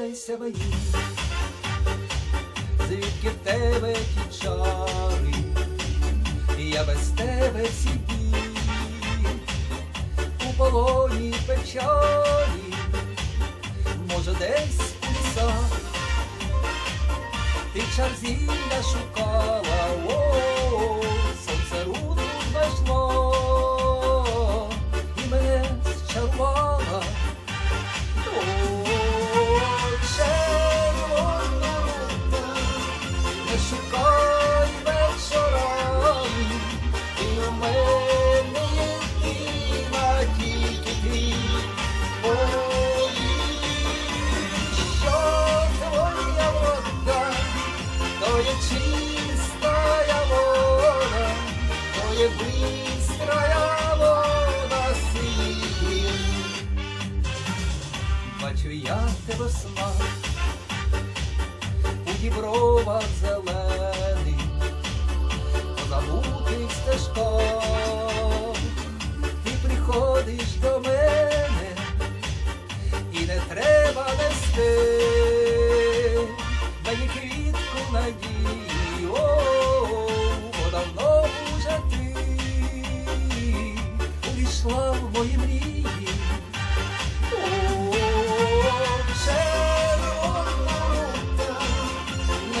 Признайся мені, звідки в тебе ті чари, я без тебе всі у полоні печалі, може десь у лісах, ти чар зілля шукала, Бачу я тебе в снах, у дібровах зелених, по забутих стежках, ти приходиш до мене, і не треба нести мені квітку надії, о, бо давно вже ти увійшла в мої мрії.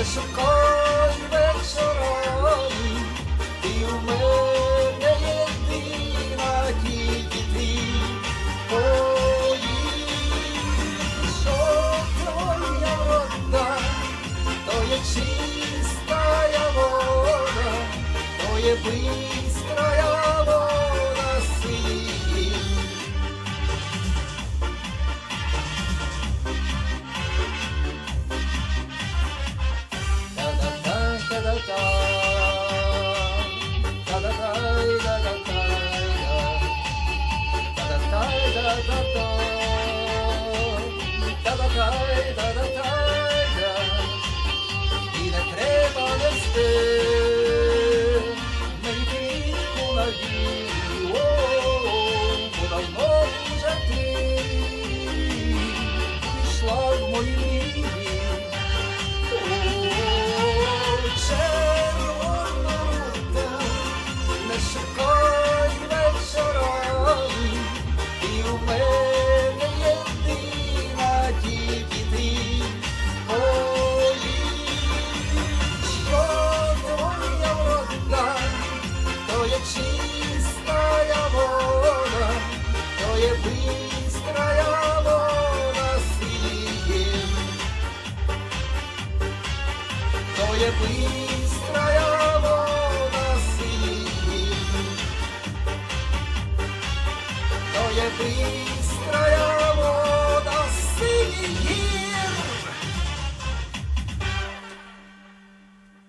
Шукай вечорами, ти у мене єдина тільки ти. Що твоя вода, то є чистая вода, то є бистрая давно вже пішла в мої мрії. То є